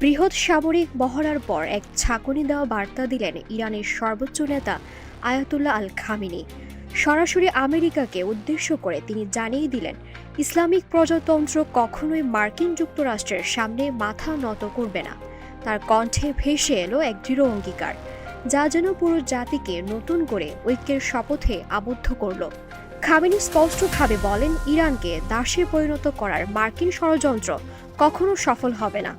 বৃহৎ সামরিক মহড়ার পর এক ছাকনি দেওয়া বার্তা দিলেন ইরানের সর্বোচ্চ নেতা আয়াতুল্লাহ আল খামিনি। সরাসরি আমেরিকাকে উদ্দেশ্য করে তিনি জানিয়ে দিলেন, ইসলামিক প্রজাতন্ত্র কখনোই মার্কিন যুক্তরাষ্ট্রের সামনে মাথা নত করবে না। তার কণ্ঠে ভেসে এলো এক দৃঢ় অঙ্গীকার, যা যেন পুরো জাতিকে নতুন করে ঐক্যের শপথে আবদ্ধ করল। খামেনি স্পষ্টভাবে বলেন, ইরানকে দাসে পরিণত করার মার্কিন ষড়যন্ত্র কখনো সফল হবে না।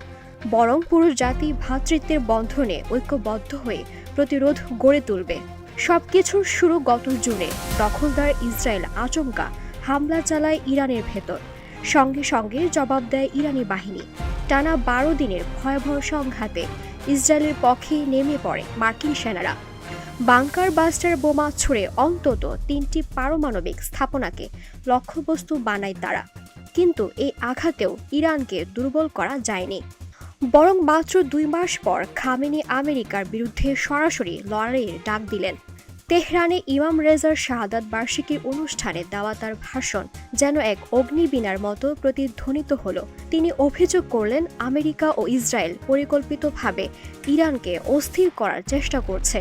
বরং পুরুষ জাতি ভ্রাতৃত্বের বন্ধনে ঐক্যবদ্ধ হয়ে প্রতিরোধ গড়ে তুলবে। সবকিছুর শুরু গত জুনে। দখলদার ইসরায়েল আচমকা হামলা চালায় ইরানের ভেতর। সঙ্গে সঙ্গে জবাব দেয় ইরানি বাহিনী। টানা বারো দিনের ভয়াবহ সংঘাতে ইসরায়েলের পক্ষে নেমে পড়ে মার্কিন সেনারা। বাংকার বাস্টার বোমা ছুড়ে অন্তত তিনটি পারমাণবিক স্থাপনাকে লক্ষ্যবস্তু বানায় তারা। কিন্তু এই আঘাতেও ইরানকে দুর্বল করা যায়নি। বরং মাত্র দুই মাস পর খামেনি আমেরিকার বিরুদ্ধে সরাসরি লড়াইয়ের ডাক দিলেন। তেহরানে ইমাম রেজার শাহাদাত বার্ষিকীর অনুষ্ঠানে দেওয়া তার ভাষণ যেন এক অগ্নিবীণার মতো প্রতিধ্বনিত হল। তিনি অভিযোগ করলেন, আমেরিকা ও ইসরায়েল পরিকল্পিতভাবে ইরানকে অস্থির করার চেষ্টা করছে।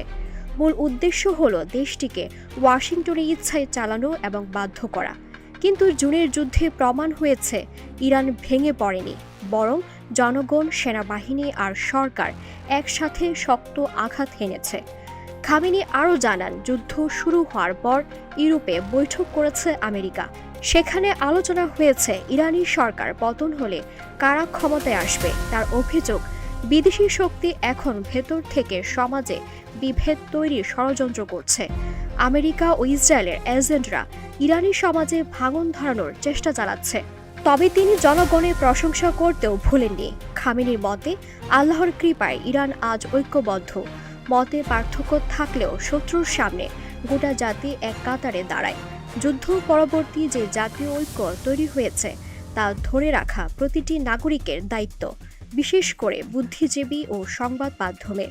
মূল উদ্দেশ্য হল দেশটিকে ওয়াশিংটনে ইচ্ছায় চালানো এবং বাধ্য করা। কিন্তু জুনের যুদ্ধে প্রমাণ হয়েছে, ইরান ভেঙে পড়েনি। বরং জনগণ, সেনাবাহিনী আর সরকার একসাথে শক্ত আঘাত হেনেছে। খামিনি আরও জানান, যুদ্ধ শুরু হওয়ার পর ইউরোপে বৈঠক করেছে আমেরিকা। সেখানে আলোচনা হয়েছে ইরানি সরকার পতন হলে কারা ক্ষমতায় আসবে। তার অভিযোগ, বিদেশি শক্তি এখন ভেতর থেকে সমাজে বিভেদ তৈরির ষড়যন্ত্র করছে। আমেরিকা ও ইসরায়েলের এজেন্টরা ইরানি সমাজে ভাঙন ধরানোর চেষ্টা চালাচ্ছে। তবে তিনি জনগণের প্রশংসা করতেও ভুলেননি। খামিনির মতে, আল্লাহর কৃপায় ইরান আজ ঐক্যবদ্ধ। মতে পার্থক্য থাকলেও শত্রুর সামনে গোটা জাতি এক কাতারে দাঁড়ায়। যুদ্ধ পরবর্তী যে জাতীয় ঐক্য তৈরি হয়েছে, তা ধরে রাখা প্রতিটি নাগরিকের দায়িত্ব, বিশেষ করে বুদ্ধিজীবী ও সংবাদ মাধ্যমে।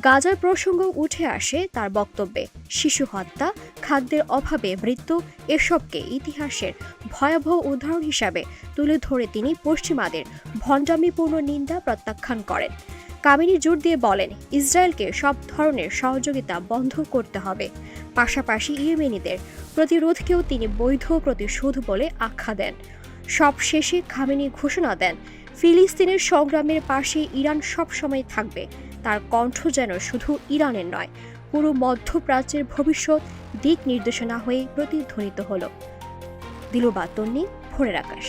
গাজার প্রসঙ্গ উঠে আসে তার বক্তব্যে। শিশু হত্যা, খাদ্যের অভাবে মৃত্যু, এসবকে ইতিহাসের ভয়াবহ উদাহরণ হিসাবে তুলে ধরে তিনি পশ্চিমাদের ভণ্ডামিপূর্ণ নিন্দা প্রত্যাখ্যান করেন। কামিনী জোর দিয়ে বলেন, ইসরায়েলকে সব ধরনের সহযোগিতা বন্ধ করতে হবে। পাশাপাশি ইয়েমেনিদের প্রতিরোধকেও তিনি বৈধ প্রতিশোধ বলে আখ্যা দেন। সব শেষে খামেনি ঘোষণা দেন ফিলিস্তিনের সংগ্রামের পাশে ইরান সবসময় থাকবে। তার কণ্ঠ যেন শুধু ইরানের নয়, পুরো মধ্যপ্রাচ্যের ভবিষ্যৎ দিক নির্দেশনা হয়ে প্রতিধ্বনিত হল। দিলবাতন্নি ভোরের আকাশ।